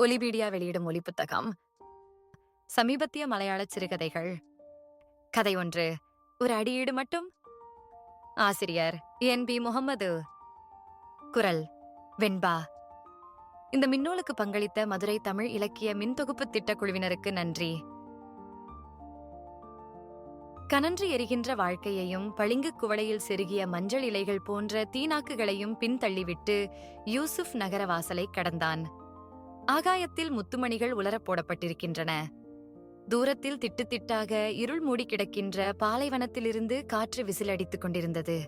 ஒலிபீடியா வெளியிடும் ஒலி புத்தகம் சமீபத்திய மலையாள சிறுகதைகள். கதை ஒன்று ஒரு அடியீடு மட்டும். ஆசிரியர் என் பி முகமது குரல் வெண்பா. இந்த மின்னூலுக்கு பங்களித்த மதுரை தமிழ் இலக்கிய மின்தொகுப்பு திட்டக்குழுவினருக்கு நன்றி. கனன்று எரிகின்ற வாழ்க்கையையும் பளிங்கு குவளையில் செருகிய மஞ்சள் இலைகள் போன்ற தீனாக்குகளையும் பின்தள்ளிவிட்டு யூசுப் நகர வாசலை கடந்தான். ஆகாயத்தில் முத்துமணிகள் உலரப் போடப்பட்டிருக்கின்றன. தூரத்தில் திட்டுத்திட்டாக இருள் மூடி கிடக்கின்ற பாலைவனத்திலிருந்து காற்று விசிலடித்துக் கொண்டிருந்தது.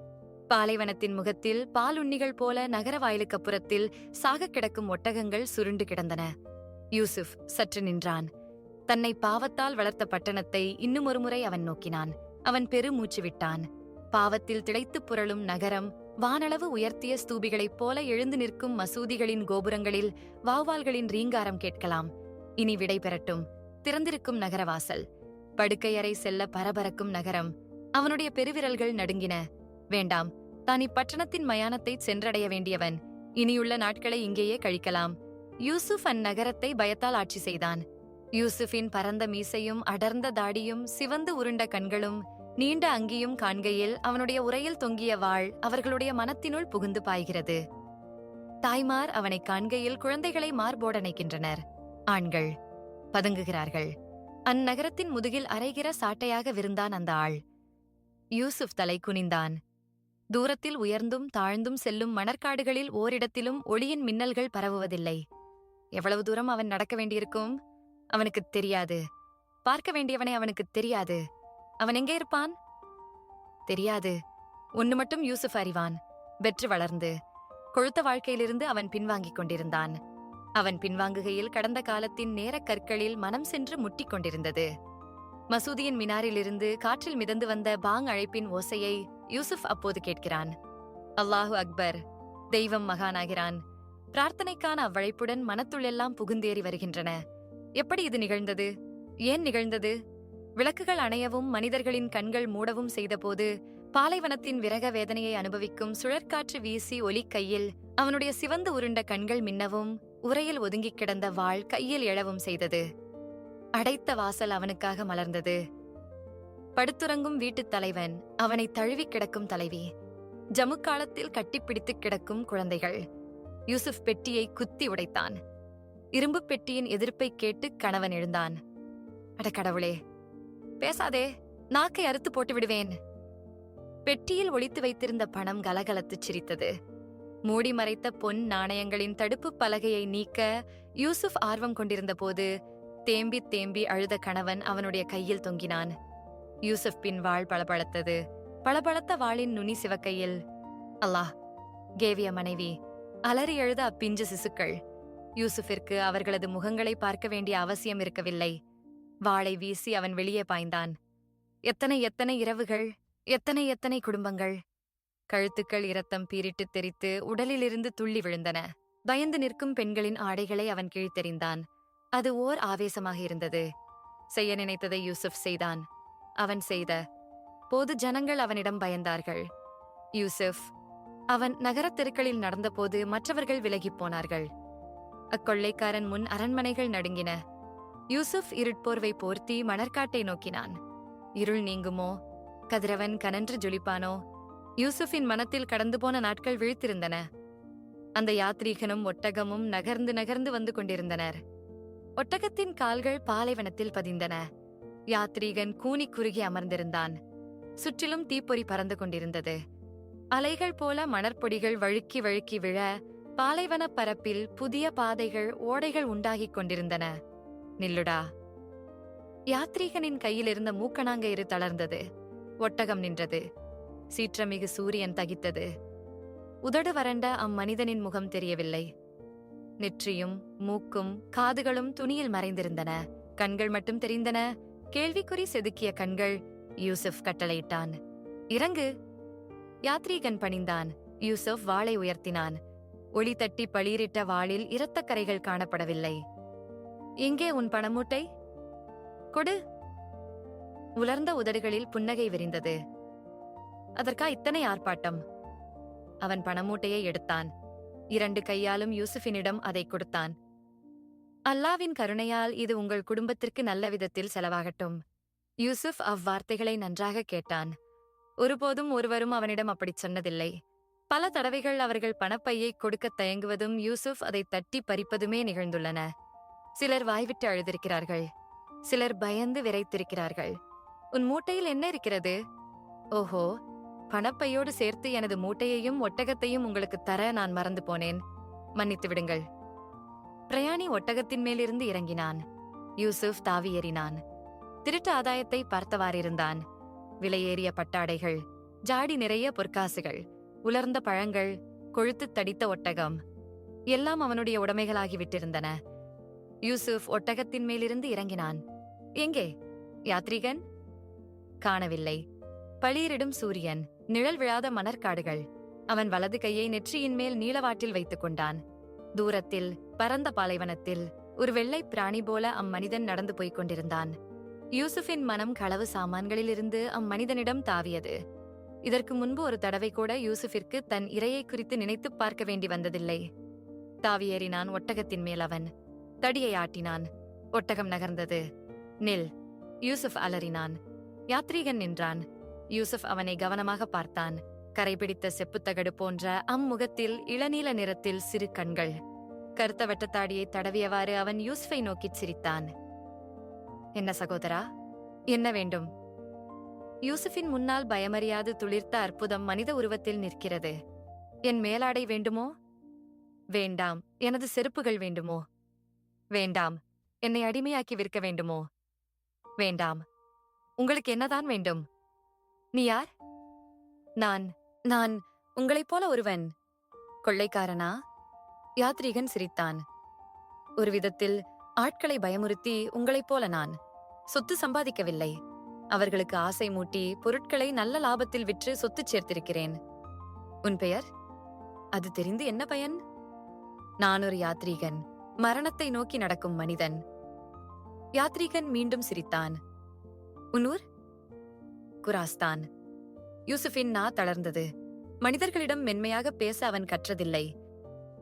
பாலைவனத்தின் முகத்தில் பாலுண்ணிகள் போல நகர வாயிலுக்கப்புறத்தில் சாகக் கிடக்கும் ஒட்டகங்கள் சுருண்டு கிடந்தன. யூசுப் சற்று நின்றான். தன்னை பாவத்தால் வளர்த்த பட்டணத்தை இன்னும் ஒருமுறை அவன் நோக்கினான். அவன் பெருமூச்சு விட்டான். பாவத்தில் திளைத்துப் புரளும் நகரம் வானளவு உயர்த்திய ஸ்தூபிகளைப் போல எழுந்து நிற்கும் மசூதிகளின் கோபுரங்களில் வாவ்வால்களின் ரீங்காரம் கேட்கலாம். இனி விடை பெறட்டும். திறந்திருக்கும் நகரவாசல். படுக்கையறை செல்ல பரபரக்கும் நகரம். அவனுடைய பெருவிரல்கள் நடுங்கின. வேண்டாம். தான் இப்பட்டணத்தின் மயானத்தை சென்றடைய வேண்டியவன். இனியுள்ள நாட்களை இங்கேயே கழிக்கலாம். யூசுப் அந்நகரத்தை பயத்தால் ஆட்சி செய்தான். யூசுஃபின் பரந்த மீசையும் அடர்ந்த தாடியும் சிவந்து உருண்ட கண்களும் நீண்ட அங்கியும் காண்கையில் அவனுடைய உரையில் தொங்கிய வாள் அவர்களுடைய மனத்தினுள் புகுந்து பாய்கிறது. தாய்மார் அவனை காண்கையில் குழந்தைகளை மார்போடணைக்கின்றனர். ஆண்கள் பதுங்குகிறார்கள். அந்நகரத்தின் முதுகில் அரைகிற சாட்டையாக விருந்தான் அந்த ஆள். யூசுப் தலை குனிந்தான். தூரத்தில் உயர்ந்தும் தாழ்ந்தும் செல்லும் மணற்காடுகளில் ஓரிடத்திலும் ஒளியின் மின்னல்கள் பரவுவதில்லை. எவ்வளவு தூரம் அவன் நடக்க வேண்டியிருக்கும்? அவனுக்கு தெரியாது. பார்க்க வேண்டியவனை அவனுக்கு தெரியாது. அவன் எங்கே இருப்பான்? தெரியாது. ஒன்னு மட்டும் யூசுப் அறிவான். வெற்று வளர்ந்து. கொழுத்த வாழ்க்கையிலிருந்து அவன் பின்வாங்கிக் கொண்டிருந்தான். அவன் பின்வாங்குகையில் கடந்த காலத்தின் நேரக் கற்களில் மனம் சென்று முட்டிக் கொண்டிருந்தது. மசூதியின் மினாரிலிருந்து காற்றில் மிதந்து வந்த பாங் அழைப்பின் ஓசையை யூசுப் அப்போது கேட்கிறான். அல்லாஹு அக்பர் தெய்வம் மகானாகிறான். பிரார்த்தனைக்கான அவ்வழைப்புடன் மனத்துள்ளெல்லாம் புகுந்தேறி வருகின்றன. எப்படி இது நிகழ்ந்தது? ஏன் நிகழ்ந்தது? விளக்குகள் அணையவும் மனிதர்களின் கண்கள் மூடவும் செய்தபோது பாலைவனத்தின் விரக வேதனையை அனுபவிக்கும் சுழற்காற்று வீசி ஒலி கையில் அவனுடைய சிவந்து உருண்ட கண்கள் மின்னவும் உரையில் ஒதுங்கிக் கிடந்த வாள் கையில் எழவும் செய்தது. அடைத்த வாசல் அவனுக்காக மலர்ந்தது. படுத்துறங்கும் வீட்டுத் தலைவன் அவனை தழுவிக் கிடக்கும் தலைவி. ஜமுக்காலத்தில் கட்டிப்பிடித்து கிடக்கும் குழந்தைகள். யூசுப் பெட்டியை குத்தி உடைத்தான். இரும்புப் பெட்டியின் எதிர்ப்பை கேட்டு கணவன் எழுந்தான். அட கடவுளே பேசாதே நாக்கை அறுத்து போட்டு விடுவேன். பெட்டியில் ஒளித்து வைத்திருந்த பணம் கலகலத்துச் சிரித்தது. மூடி மறைத்த பொன் நாணயங்களின் தடுப்பு பலகையை நீக்க யூசுப் ஆர்வம் கொண்டிருந்த போது தேம்பி தேம்பி அழுத கணவன் அவனுடைய கையில் தொங்கினான். யூசுப் பின் வாழ் பளபளத்தது. பளபளத்த வாளின் நுனி சிவக்கையில் அல்லாஹ் கேவிய மனைவி அலறி எழுத அப்பிஞ்சு சிசுக்கள். யூசுஃபிற்கு அவர்களது முகங்களை பார்க்க வேண்டிய அவசியம் இருக்கவில்லை. வாளை வீசி அவன் வெளியே பாய்ந்தான். எத்தனை எத்தனை இரவுகள் எத்தனை எத்தனை குடும்பங்கள்? கழுத்துக்கள் இரத்தம் பீரிட்டு தெரித்து உடலிலிருந்து துள்ளி விழுந்தன. பயந்து நிற்கும் பெண்களின் ஆடைகளை அவன் கீழ்த்தெறிந்தான். அது ஓர் ஆவேசமாக இருந்தது. செய்ய நினைத்ததை யூசுப் செய்தான். அவன் செய்த. போது ஜனங்கள் அவனிடம் பயந்தார்கள். யூசுப் அவன் நகரத் தெருக்களில் நடந்தபோது மற்றவர்கள் விலகிப் போனார்கள். அக்கொள்ளைக்காரன் முன் அரண்மனைகள் நடுங்கின. யூசுப் இருட்போர்வை போர்த்தி மணற்காட்டை நோக்கினான். இருள் நீங்குமோ? கதிரவன் கனன்று ஜொலிப்பானோ? யூசுஃபின் மனத்தில் கடந்து போன நாட்கள் விழித்திருந்தன. அந்த யாத்ரீகனும் ஒட்டகமும் நகர்ந்து நகர்ந்து வந்து கொண்டிருந்தனர். ஒட்டகத்தின் கால்கள் பாலைவனத்தில் பதிந்தன. யாத்ரீகன் கூனி குறுகி அமர்ந்திருந்தான். சுற்றிலும் தீப்பொறி பறந்து கொண்டிருந்தது. அலைகள் போல மணற்பொடிகள் வழுக்கி வழுக்கி விழ பாலைவன பரப்பில் புதிய பாதைகள் ஓடைகள் உண்டாகிக் கொண்டிருந்தன. நில்லுடா. யாத்ரீகனின் கையில் இருந்த மூக்கணாங்கயிறு தளர்ந்தது. ஒட்டகம் நின்றது. சீற்றமிகு சூரியன் தகித்தது. உதடு வறண்ட அம்மனிதனின் முகம் தெரியவில்லை. நெற்றியும் மூக்கும் காதுகளும் துணியில் மறைந்திருந்தன. கண்கள் மட்டும் தெரிந்தன. கேள்விக்குறி செதுக்கிய கண்கள் யூசுப் கட்டளையிட்டான். இறங்கு. யாத்ரீகன் பணிந்தான். யூசுப் வாளை உயர்த்தினான். ஒளி தட்டி பளீரிட்ட வாளில் இரத்தக் கரைகள் காணப்படவில்லை. எங்கே உன் பணமூட்டை கொடு. உலர்ந்த உதடுகளில் புன்னகை விரிந்தது. அதற்கா இத்தனை ஆர்ப்பாட்டம்? அவன் பணமூட்டையை எடுத்தான். இரண்டு கையாலும் யூசுஃபினிடம் அதை கொடுத்தான். அல்லாவின் கருணையால் இது உங்கள் குடும்பத்திற்கு நல்ல விதத்தில் செலவாகட்டும். யூசுப் அவ்வார்த்தைகளை நன்றாக கேட்டான். ஒருபோதும் ஒருவரும் அவனிடம் அப்படிச் சொன்னதில்லை. பல தடவைகள் அவர்கள் பணப்பையை கொடுக்கத் தயங்குவதும் யூசுப் அதை தட்டி பறிப்பதுமே நிகழ்ந்துள்ளன. சிலர் வாய்விட்டு அழுதிருக்கிறார்கள். சிலர் பயந்து விரைத்திருக்கிறார்கள். உன் மூட்டையில் என்ன இருக்கிறது? ஓஹோ பணப்பையோடு சேர்த்து எனது மூட்டையையும் ஒட்டகத்தையும் உங்களுக்கு தர நான் மறந்து போனேன். மன்னித்து விடுங்கள். பிரயாணி ஒட்டகத்தின் மேலிருந்து இறங்கினான். யூசுப் தாவி ஏறினான். திருட்டு ஆதாயத்தை பார்த்தவாறிருந்தான். விலையேறிய பட்டாடைகள் ஜாடி நிறைய பொற்காசுகள் உலர்ந்த பழங்கள் கொழுத்துத் தடித்த ஒட்டகம் எல்லாம் அவனுடைய உடைமைகளாகிவிட்டிருந்தன. யூசுப் ஒட்டகத்தின் மேலிருந்து இறங்கினான். எங்கே? யாத்ரீகன்? காணவில்லை. பளிரிடும் சூரியன். நிழல் விழாத மணற்காடுகள். அவன் வலது கையை நெற்றியின் மேல் நீளவாட்டில் வைத்துக் கொண்டான். தூரத்தில் பரந்த பாலைவனத்தில் ஒரு வெள்ளைப் பிராணி போல அம்மனிதன் நடந்து போய்க் கொண்டிருந்தான். யூசுஃபின் மனம் களவு சாமான்களிலிருந்து அம்மனிதனிடம் தாவியது. இதற்கு முன்பு ஒரு தடவை கூட யூசுஃபிற்கு தன் இரையை குறித்து நினைத்துப் பார்க்க வேண்டி வந்ததில்லை. தாவியேறினான் ஒட்டகத்தின் மேல் அவன். தடியை ஆட்டினான் ஒட்டகம் நகர்ந்தது. நில். யூசுப் அலறினான். யாத்ரீகன் நின்றான். யூசுப் அவனை கவனமாக பார்த்தான். கரைபிடித்த செப்புத்தகடு போன்ற அம்முகத்தில் இளநீல நிறத்தில் சிறு கண்கள். கருத்த வெட்டத்தாடியை தடவியவாறு அவன் யூசுஃபை நோக்கிச் சிரித்தான். என்ன சகோதரா? என்ன வேண்டும்? யூசுஃபின் முன்னால் பயமறியாது துளிர்த்த அற்புதம் மனித உருவத்தில் நிற்கிறது. என் மேலாடை வேண்டுமோ? வேண்டாம். எனது செருப்புகள் வேண்டுமோ? வேண்டாம். என்னை அடிமையாக்கி விற்க வேண்டுமோ? வேண்டாம். உங்களுக்கு என்னதான் வேண்டும்? நீ யார்? நான் நான் உங்களைப் போல ஒருவன். கொள்ளைக்காரனா? யாத்ரீகன் சிரித்தான். ஒரு விதத்தில் ஆட்களை பயமுறுத்தி உங்களைப் போல நான். சொத்து சம்பாதிக்கவில்லை. அவர்களுக்கு ஆசை மூட்டி பொருட்களை நல்ல லாபத்தில் விற்று சொத்து சேர்த்திருக்கிறேன். உன் பெயர்? அது தெரிந்து என்ன பயன்? நான் ஒரு யாத்ரீகன். மரணத்தை நோக்கி நடக்கும் மனிதன். யாத்ரீகன் மீண்டும் சிரித்தான். உன் குராஸ்தான். யூசுஃபின் நா தளர்ந்தது. மனிதர்களிடம் மென்மையாக பேச அவன் கற்றதில்லை.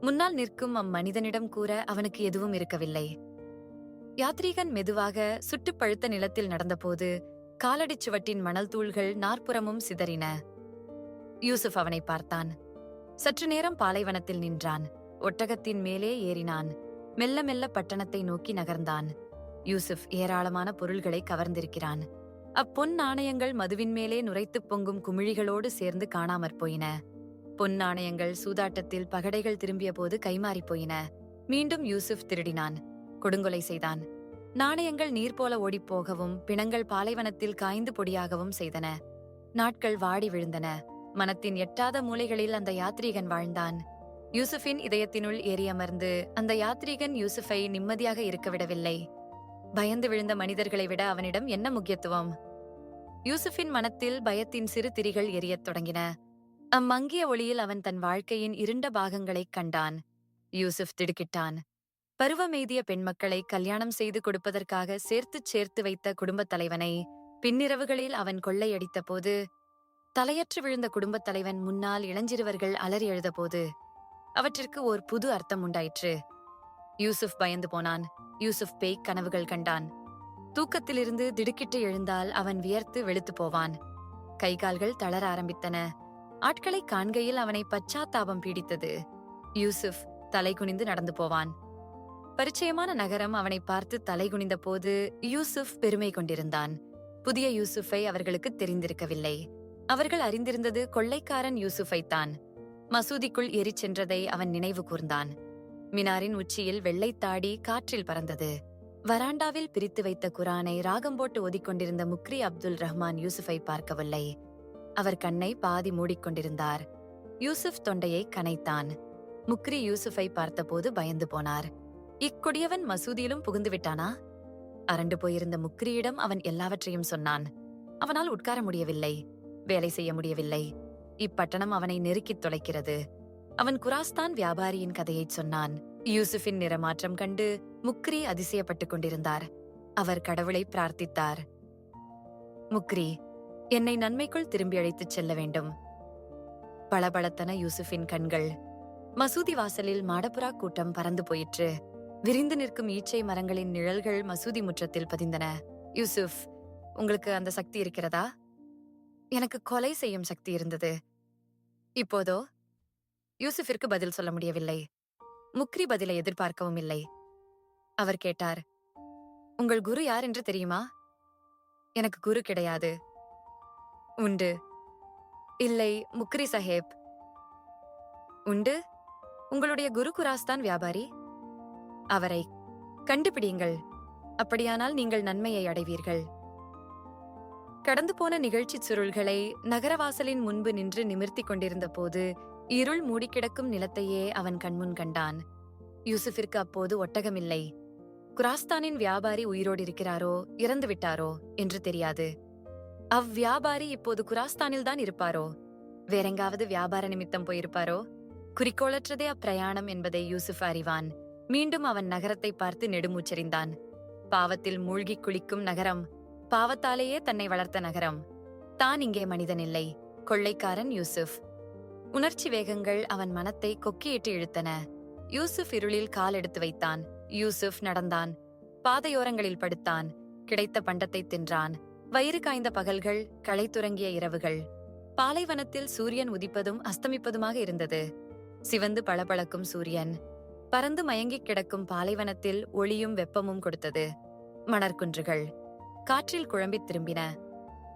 முன்னால் நிற்கும் அம்மனிதனிடம் கூற அவனுக்கு எதுவும் இருக்கவில்லை. யாத்ரீகன் மெதுவாக சுட்டுப் பழுத்த நிலத்தில் நடந்தபோது காலடிச் சுவட்டின் மணல் தூள்கள் நாற்புறமும் சிதறின. யூசுப் அவனை பார்த்தான். சற்று நேரம் பாலைவனத்தில் நின்றான். ஒட்டகத்தின் மேலே ஏறினான். மெல்ல மெல்ல பட்டணத்தை நோக்கி நகர்ந்தான். யூசுப் ஏராளமான பொருள்களை கவர்ந்திருக்கிறான். அப்பொன் நாணயங்கள் மதுவின் மேலே நுரைத்துப் பொங்கும் குமிழிகளோடு சேர்ந்து காணாமற் போயின. பொன் நாணயங்கள் சூதாட்டத்தில் பகடைகள் திரும்பிய போது கைமாறிப் போயின. மீண்டும் யூசுப் திருடினான். கொடுங்கொலை செய்தான். நாணயங்கள் நீர் போல ஓடிப்போகவும் பிணங்கள் பாலைவனத்தில் காய்ந்து பொடியாகவும் செய்தன. நாட்கள் வாடி விழுந்தன. மனத்தின் எட்டாத மூலைகளில் அந்த யாத்ரீகன் வாழ்ந்தான். யூசுஃபின் இதயத்தினுள் ஏறி அமர்ந்து அந்த யாத்ரீகன் யூசுஃபை நிம்மதியாக இருக்க விடவில்லை. பயந்து விழுந்த மனிதர்களை விட அவனிடம் என்ன முக்கியத்துவம்? யூசுஃபின் மனத்தில் பயத்தின் சிறு திரிகள் எரியத் தொடங்கின. அம்மங்கிய ஒளியில் அவன் தன் வாழ்க்கையின் இருண்ட பாகங்களைக் கண்டான். யூசுப் திடுக்கிட்டான். பருவமெய்திய பெண்மக்களை கல்யாணம் செய்து கொடுப்பதற்காக சேர்த்துச் சேர்த்து வைத்த குடும்பத் தலைவனை பின்னிரவுகளில் அவன் கொள்ளையடித்த போது தலையற்று விழுந்த குடும்பத் தலைவன் முன்னால் இளஞ்சிறுவர்கள் அலறி எழுதபோது அவற்றிற்கு ஓர் புது அர்த்தம் உண்டாயிற்று. யூசுப் பயந்து போனான். யூசுப் பேய் கனவுகள் கண்டான். தூக்கத்திலிருந்து திடுக்கிட்டு எழுந்தால் அவன் வியர்த்து வெளுத்து போவான். கைகால்கள் தளர ஆரம்பித்தன. ஆட்களை காண்கையில் அவனை பச்சாத்தாபம் பீடித்தது. யூசுப் தலை குனிந்து நடந்து போவான். பரிச்சயமான நகரம் அவனை பார்த்து தலை குனிந்த போது யூசுப் பெருமை கொண்டிருந்தான். புதிய யூசுஃபை அவர்களுக்கு தெரிந்திருக்கவில்லை. அவர்கள் அறிந்திருந்தது கொள்ளைக்காரன் யூசுஃபை தான் மசூதிக்குள் எரிச் சென்றதை அவன் நினைவு கூர்ந்தான். மினாரின் உச்சியில் வெள்ளைத்தாடி காற்றில் பறந்தது. வராண்டாவில் பிரித்து வைத்த குரானை ராகம் போட்டு ஓதிக்கொண்டிருந்த முக்ரி அப்துல் ரஹ்மான் யூசுஃபை பார்க்கவில்லை. அவர் கண்ணை பாதி மூடிக்கொண்டிருந்தார் யூசுப் தொண்டையை கனைத்தான். முக்ரி யூசுஃபை பார்த்தபோது பயந்து போனார். இக்கொடியவன் மசூதியிலும் புகுந்து விட்டானா? அரண்டு போயிருந்த முக்ரியிடம் அவன் எல்லாவற்றையும் சொன்னான். அவனால் உட்கார முடியவில்லை. வேலை செய்ய முடியவில்லை. இப்பட்டணம் அவனை நெருக்கித் தொலைக்கிறது. அவன் குராஸ்தான் வியாபாரியின் கதையைச் சொன்னான். யூசுஃபின் நிறமாற்றம் கண்டு முக்ரி அதிசயப்பட்டுக் கொண்டிருந்தார். அவர் கடவுளை பிரார்த்தித்தார். முக்ரி என்னை நன்மைக்குள் திரும்பி அழைத்துச் செல்ல வேண்டும். பளபளத்தன யூசுஃபின் கண்கள். மசூதி வாசலில் மாடபுரா கூட்டம் பறந்து போயிற்று. விரிந்து நிற்கும் ஈச்சை மரங்களின் நிழல்கள் மசூதி முற்றத்தில் பதிந்தன. யூசுப் உங்களுக்கு அந்த சக்தி இருக்கிறதா? எனக்கு கொலை செய்யும் சக்தி இருந்தது. இப்போதோ யூசுஃபிற்கு பதில் சொல்ல முடியவில்லை. முக்ரி பதிலை எதிர்பார்க்கவும் இல்லை. அவர் கேட்டார் உங்கள் குரு யார் என்று தெரியுமா? எனக்கு குரு கிடையாது. உண்டு. இல்லை முக்ரி சஹேப். உண்டு? உங்களுடைய குரு குராஸ்தான் வியாபாரி? அவரை கண்டுபிடியுங்கள். அப்படியானால் நீங்கள் நன்மையை அடைவீர்கள். கடந்து போன நிகழ்ச்சிச் சுருள்களை நகரவாசலின் முன்பு நின்று நிமிர்த்திக் கொண்டிருந்த போது இருள் மூடிக்கிடக்கும் நிலத்தையே அவன் கண்முன் கண்டான். யூசுஃபிற்கு அப்போது ஒட்டகமில்லை. குராஸ்தானின் வியாபாரி உயிரோடு இருக்கிறாரோ இறந்து விட்டாரோ என்று தெரியாது. அவ்வியாபாரி இப்போது குராஸ்தானில் தான் இருப்பாரோ? வேறெங்காவது வியாபார நிமித்தம் போயிருப்பாரோ? குறிக்கோளற்றதே அப்பிரயாணம் என்பதை யூசுப் அறிவான். மீண்டும் அவன் நகரத்தை பார்த்து நெடுமூச்சரிந்தான் பாவத்தில் மூழ்கிக் குளிக்கும் நகரம் பாவத்தாலேயே தன்னை வளர்த்த நகரம். தான் இங்கே மனிதன் இல்லை. கொள்ளைக்காரன் யூசுப் உணர்ச்சி வேகங்கள் அவன் மனத்தை கொக்கியிட்டு இழுத்தன. யூசுப் இருளில் கால் எடுத்து வைத்தான். யூசுப் நடந்தான். பாதையோரங்களில் படுத்தான். கிடைத்த பண்டத்தை தின்றான். வயிறு காய்ந்த பகல்கள் களைத்துறங்கிய இரவுகள். பாலைவனத்தில் சூரியன் உதிப்பதும் அஸ்தமிப்பதுமாக இருந்தது. சிவந்து பளபளக்கும் சூரியன். பறந்து மயங்கிக் கிடக்கும் பாலைவனத்தில் ஒளியும் வெப்பமும் கொடுத்தது. மணற்குன்றுகள். காற்றில் குழம்பித் திரும்பின.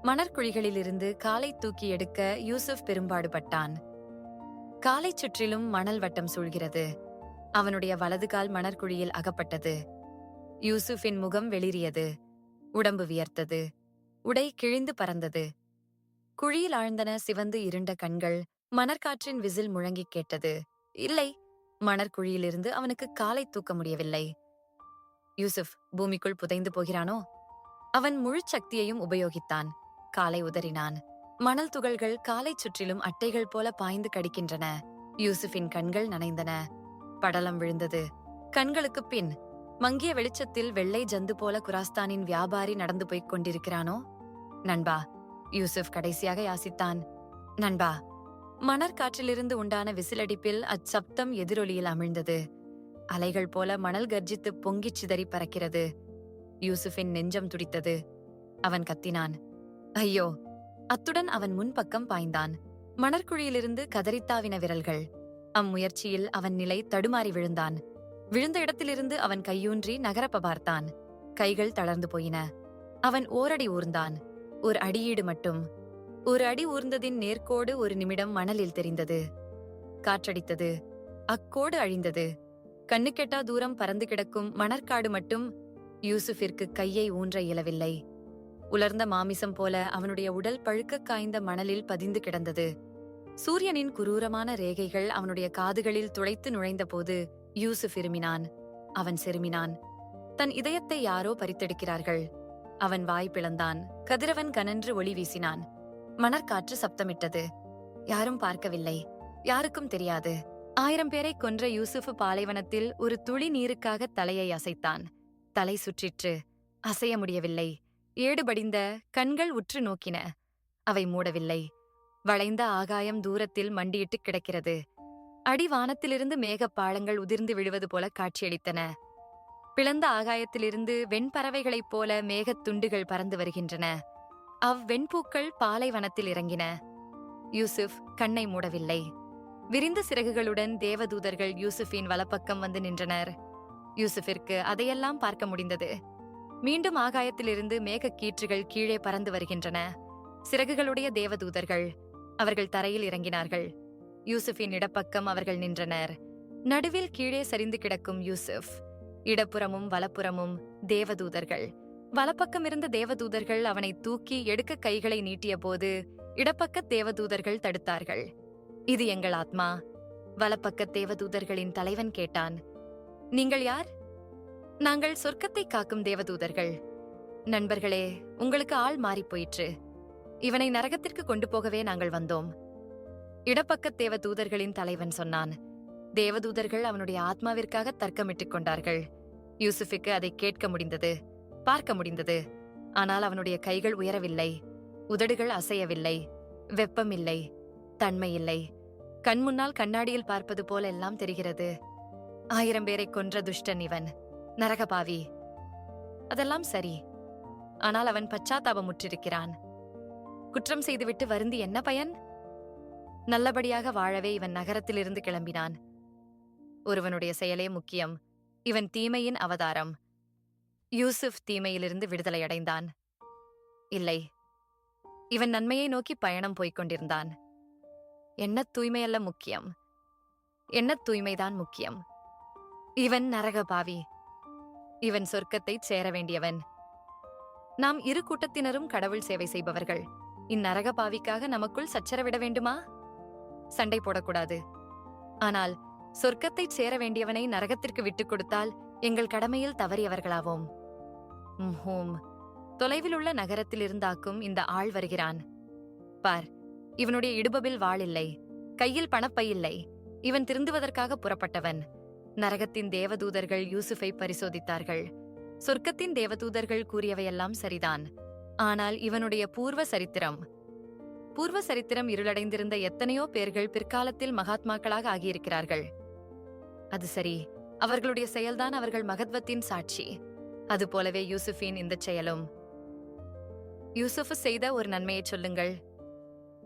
மணற்குழிகளிலிருந்து காலை தூக்கி எடுக்க யூசுப் பெரும்பாடுபட்டான். காலை சுற்றிலும் மணல் வட்டம் சூழ்கிறது. அவனுடைய வலது கால் மணற்குழியில் அகப்பட்டது. யூசுஃபின் முகம் வெளிரியது உடம்பு வியர்த்தது. உடை கிழிந்து பறந்தது. குழியில் ஆழ்ந்தன சிவந்து இருண்ட கண்கள் மணற்காற்றின் விசில் முழங்கிக் கேட்டது. இல்லை மணற்குழியிலிருந்து அவனுக்கு காலை தூக்க முடியவில்லை. யூசுப் பூமிக்குள் புதைந்து போகிறானோ? அவன் முழு சக்தியையும் உபயோகித்தான். காலை உதறினான். மணல் துகள்கள் காலை சுற்றிலும் அட்டைகள் போல பாய்ந்து கடிக்கின்றன. யூசுஃபின் கண்கள் நனைந்தன. படலம் விழுந்தது. கண்களுக்குப் பின் மங்கிய வெளிச்சத்தில் வெள்ளை ஜந்து போல குராஸ்தானின் வியாபாரி நடந்து போய்க் கொண்டிருக்கிறானோ? நண்பா யூசுப் கடைசியாக யாசித்தான். நண்பா மணற்காற்றிலிருந்து உண்டான விசிலடிப்பில் அச்சப்தம் எதிரொலியில் அமிழ்ந்தது. அலைகள் போல மணல் கர்ஜித்து பொங்கிச் சிதறி பறக்கிறது. யூசுஃபின் நெஞ்சம் துடித்தது. அவன் கத்தினான். ஐயோ! அத்துடன் அவன் முன்பக்கம் பாய்ந்தான். மணற்குழியிலிருந்து கதறித்தாவின விரல்கள். அம்முயற்சியில் அவன் நிலை தடுமாறி விழுந்தான். விழுந்த இடத்திலிருந்து அவன் கையூன்றி நகரப்ப பார்த்தான். கைகள் தளர்ந்து போயின. அவன் ஓரடி ஊர்ந்தான். ஒரு அடியீடு மட்டும். ஒரு அடி ஊர்ந்ததின் நேர்கோடு ஒரு நிமிடம் மணலில் தெரிந்தது. காற்றடித்தது. அக்கோடு அழிந்தது. கண்ணுக்கெட்டா தூரம் பறந்து கிடக்கும் மணற்காடு மட்டும் யூசுஃபிற்கு கையை ஊன்ற இயலவில்லை. உலர்ந்த மாமிசம் போல அவனுடைய உடல் பழுக்க காய்ந்த மணலில் பதிந்து கிடந்தது. சூரியனின் குரூரமான ரேகைகள் அவனுடைய காதுகளில் துளைத்து நுழைந்தபோது யூசுப் இருமினான் அவன் செருமினான். தன் இதயத்தை யாரோ பறித்தெடுக்கிறார்கள். அவன் வாய் பிளந்தான். கதிரவன் கனன்று ஒளி வீசினான். மணற்காற்று சப்தமிட்டது. யாரும் பார்க்கவில்லை. யாருக்கும் தெரியாது. ஆயிரம் பேரை கொன்ற யூசுஃப் பாலைவனத்தில் ஒரு துளி நீருக்காக தலையை அசைத்தான். தலை சுற்றிற்று. அசைய முடியவில்லை. ஏடுபடிந்த கண்கள் உற்று நோக்கின. அவை மூடவில்லை. வளைந்த ஆகாயம் தூரத்தில் மண்டியிட்டு கிடக்கிறது. அடிவானத்திலிருந்து மேகப்பாளங்கள் உதிர்ந்து விழுவது போல காட்சியளித்தன. பிளந்த ஆகாயத்திலிருந்து வெண்பறவைகளைப் போல மேகத் துண்டுகள் பறந்து வருகின்றன. அவ்வெண்பூக்கள் பாலைவனத்தில் இறங்கின. யூசுப் கண்ணை மூடவில்லை. விரிந்த சிறகுகளுடன் தேவதூதர்கள் யூசுஃபின் வலப்பக்கம் வந்து நின்றனர். யூசுஃபிற்கு அதையெல்லாம் பார்க்க முடிந்தது. மீண்டும் ஆகாயத்திலிருந்து மேகக் கீற்றுகள் கீழே பறந்து வருகின்றன. சிறகுகளுடைய தேவதூதர்கள் அவர்கள் தரையில் இறங்கினார்கள். யூசுஃபின் இடப்பக்கம் அவர்கள் நின்றனர். நடுவில் கீழே சரிந்து கிடக்கும் யூசுப் இடப்புறமும் வலப்புறமும் தேவதூதர்கள். வலப்பக்கம் இருந்த தேவதூதர்கள் அவனை தூக்கி எடுக்க கைகளை நீட்டிய போது இடப்பக்க தேவதூதர்கள் தடுத்தார்கள். இது எங்கள் ஆத்மா. வலப்பக்க தேவதூதர்களின் தலைவன் கேட்டான். நீங்கள் யார்? நாங்கள் சொர்க்கத்தை காக்கும் தேவதூதர்கள். நண்பர்களே உங்களுக்கு ஆள் மாறிப் போயிற்று. இவனை நரகத்திற்கு கொண்டு போகவே நாங்கள் வந்தோம். இடப்பக்க தேவதூதர்களின் தலைவன் சொன்னான் தேவதூதர்கள் அவனுடைய ஆத்மாவிற்காக தர்க்கமிட்டுக் கொண்டார்கள். யூசுஃபுக்கு அதை கேட்க முடிந்தது பார்க்க முடிந்தது. ஆனால் அவனுடைய கைகள் உயரவில்லை உதடுகள் அசையவில்லை வெப்பமில்லை தன்மை இல்லை. கண் முன்னால் கண்ணாடியில் பார்ப்பது போல எல்லாம் தெரிகிறது. ஆயிரம் பேரை கொன்ற துஷ்டன் இவன். நரகபாவி. அதெல்லாம் சரி. ஆனால் அவன் பச்சாத்தாபமுற்றிருக்கிறான். குற்றம் செய்துவிட்டு வருந்தி என்ன பயன்? நல்லபடியாக வாழவே இவன் நகரத்திலிருந்து கிளம்பினான். ஒருவனுடைய செயலே முக்கியம். இவன் தீமையின் அவதாரம். யூசுப் தீமையிலிருந்து விடுதலை அடைந்தான் இல்லை. இவன் நன்மையை நோக்கி பயணம் போய்க் கொண்டிருந்தான். எண்ணத் தூய்மையல்ல முக்கியம். எண்ணத் தூய்மைதான் முக்கியம். இவன் நரகபாவி இவன் சொர்க்கத்தைச் சேர வேண்டியவன். நாம் இரு கூட்டத்தினரும் கடவுள் சேவை செய்பவர்கள். இந்நரகபாவிக்காக நமக்குள் சச்சரவிட வேண்டுமா? சண்டை போடக்கூடாது. ஆனால் சொர்க்கத்தைச் சேர வேண்டியவனை நரகத்திற்கு விட்டுக் கொடுத்தால் எங்கள் கடமையில் தவறியவர்களாவோம். ஹோம் தொலைவில் உள்ள நகரத்தில் இருந்தாக்கும் இந்த ஆள் வருகிறான். பார் இவனுடைய இடுபபில் வாள் இல்லை. கையில் பணப்பை இல்லை. இவன் திருந்துவதற்காக புறப்பட்டவன். நரகத்தின் தேவதூதர்கள் யூசுஃபை பரிசோதித்தார்கள். சொர்க்கத்தின் தேவதூதர்கள் கூறியவையெல்லாம் சரிதான். ஆனால் இவனுடைய பூர்வ சரித்திரம். பூர்வ சரித்திரம் இருளடைந்திருந்த எத்தனையோ பேர்கள் பிற்காலத்தில் மகாத்மாக்களாக ஆகியிருக்கிறார்கள். அது சரி அவர்களுடைய செயல்தான் அவர்கள் மகத்வத்தின் சாட்சி. அதுபோலவே யூசுஃபின் இந்த செயலும். யூசுஃப் செய்த ஒரு நன்மையை சொல்லுங்கள்.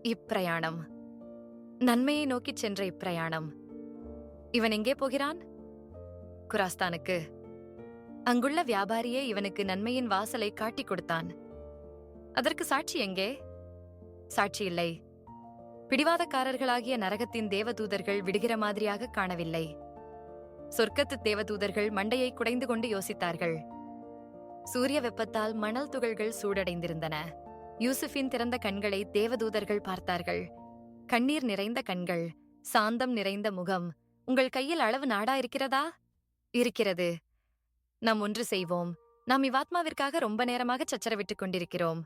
இப்பிரயாணம். நன்மையை நோக்கிச் சென்ற இப்பிரயாணம். இவன் எங்கே போகிறான்? குராஸ்தானுக்கு. அங்குள்ள வியாபாரியே இவனுக்கு நன்மையின் வாசலை காட்டிக் கொடுத்தான். அதற்கு சாட்சி எங்கே? சாட்சி இல்லை. பிடிவாதக்காரர்களாகிய நரகத்தின் தேவதூதர்கள் விடுகிற மாதிரியாக காணவில்லை. சொர்க்கத்து தேவதூதர்கள் மண்டையை குடைந்து கொண்டு யோசித்தார்கள். சூரிய வெப்பத்தால் மணல் துகள்கள் சூடடைந்திருந்தன. யூசுஃபின் திறந்த கண்களை தேவதூதர்கள் பார்த்தார்கள். கண்ணீர் நிறைந்த கண்கள் சாந்தம் நிறைந்த முகம். உங்கள் கையில் அளவு நாடா இருக்கிறதா? இருக்கிறது. நாம் ஒன்று செய்வோம். நாம் இவ்வாத்மாவிற்காக ரொம்ப நேரமாக சச்சரவிட்டுக் கொண்டிருக்கிறோம்.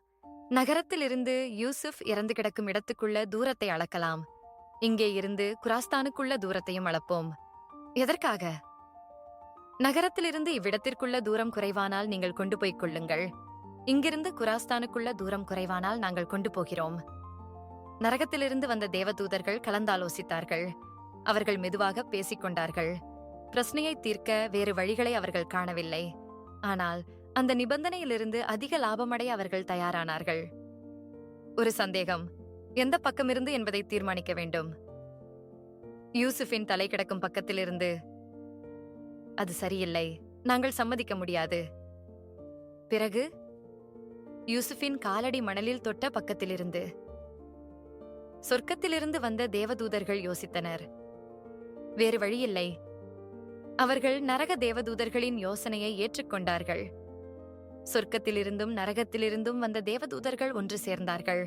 நகரத்திலிருந்து யூசுப் இறந்து கிடக்கும் இடத்துக்குள்ள தூரத்தை அளக்கலாம். இங்கே இருந்து குராஸ்தானுக்குள்ள தூரத்தையும் அளப்போம். எதற்காக? நகரத்திலிருந்து இவ்விடத்திற்குள்ள தூரம் குறைவானால் நீங்கள் கொண்டு போய்க் கொள்ளுங்கள். இங்கிருந்து குராஸ்தானுக்குள்ள தூரம் குறைவானால் நாங்கள் கொண்டு போகிறோம். நரகத்திலிருந்து வந்த தேவதூதர்கள் கலந்தாலோசித்தார்கள். அவர்கள் மெதுவாக பேசிக் கொண்டார்கள். பிரச்சனையை தீர்க்க வேறு வழிகளை அவர்கள் காணவில்லை. ஆனால் அந்த நிபந்தனையிலிருந்து அதிக லாபமடைய அவர்கள் தயாரானார்கள். ஒரு சந்தேகம். எந்த பக்கமிருந்து என்பதை தீர்மானிக்க வேண்டும்? யூசுஃபின் தலை கிடக்கும் பக்கத்திலிருந்து. அது சரியில்லை. நாங்கள் சம்மதிக்க முடியாது. பிறகு? யூசுஃபின் காலடி மணலில் தொட்ட பக்கத்திலிருந்து. சொர்க்கத்திலிருந்து வந்த தேவதூதர்கள் யோசித்தனர். வேறு வழியில்லை. அவர்கள் நரக தேவதூதர்களின் யோசனையை ஏற்றுக்கொண்டார்கள். சொர்க்கத்திலிருந்தும் நரகத்திலிருந்தும் வந்த தேவதூதர்கள் ஒன்று சேர்ந்தார்கள்.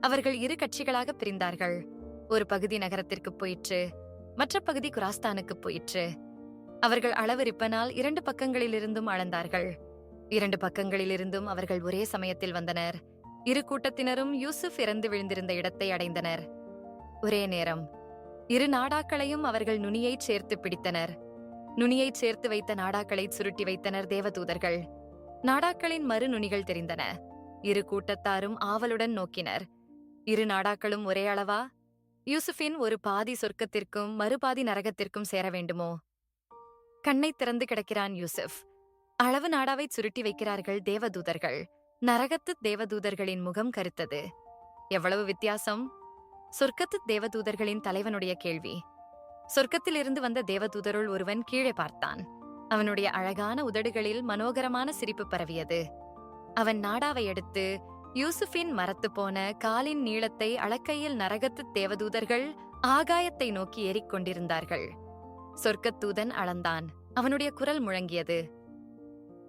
அவர்கள் இரு கட்சிகளாக பிரிந்தார்கள். ஒரு பகுதி நகரத்திற்கு போயிற்று மற்ற பகுதி குராஸ்தானுக்கு போயிற்று. அவர்கள் அளவிருப்பனால் இரண்டு பக்கங்களிலிருந்தும் அளந்தார்கள். இரண்டு பக்கங்களிலிருந்தும் அவர்கள் ஒரே சமயத்தில் வந்தனர். இரு கூட்டத்தினரும் யூசுப் இறந்து விழுந்திருந்த இடத்தை அடைந்தனர். ஒரே நேரம் இரு நாடாக்களையும் அவர்கள் நுனியைச் சேர்த்து பிடித்தனர். நுனியைச் சேர்த்து வைத்த நாடாக்களை சுருட்டி வைத்தனர் தேவதூதர்கள். நாடாக்களின் மறு நுனிகள் தெரிந்தன. இரு கூட்டத்தாரும் ஆவலுடன் நோக்கினர். இரு நாடாக்களும் ஒரே அளவா? யூசுஃபின் ஒரு பாதி சொர்க்கத்திற்கும் மறுபாதி நரகத்திற்கும் சேர வேண்டுமோ? கண்ணை திறந்து கிடக்கிறான் யூசுப் அளவு நாடாவை சுருட்டி வைக்கிறார்கள் தேவதூதர்கள். நரகத்து தேவதூதர்களின் முகம் கருத்தது. எவ்வளவு வித்தியாசம்? சொர்க்கத்து தேவதூதர்களின் தலைவனுடைய கேள்வி. சொர்க்கத்திலிருந்து வந்த தேவதூதருள் ஒருவன் கீழே பார்த்தான். அவனுடைய அழகான உதடுகளில் மனோகரமான சிரிப்பு பரவியது. அவன் நாடாவை எடுத்து யூசுஃபின் மரத்து போன காலின் நீளத்தை அளக்கையில் நரகத்து தேவதூதர்கள் ஆகாயத்தை நோக்கி ஏறிக்கொண்டிருந்தார்கள் சொர்க்கத்தூதன் அளந்தான். அவனுடைய குரல் முழங்கியது.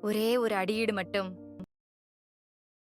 ஒரே ஒரு அடியீடு மட்டும்.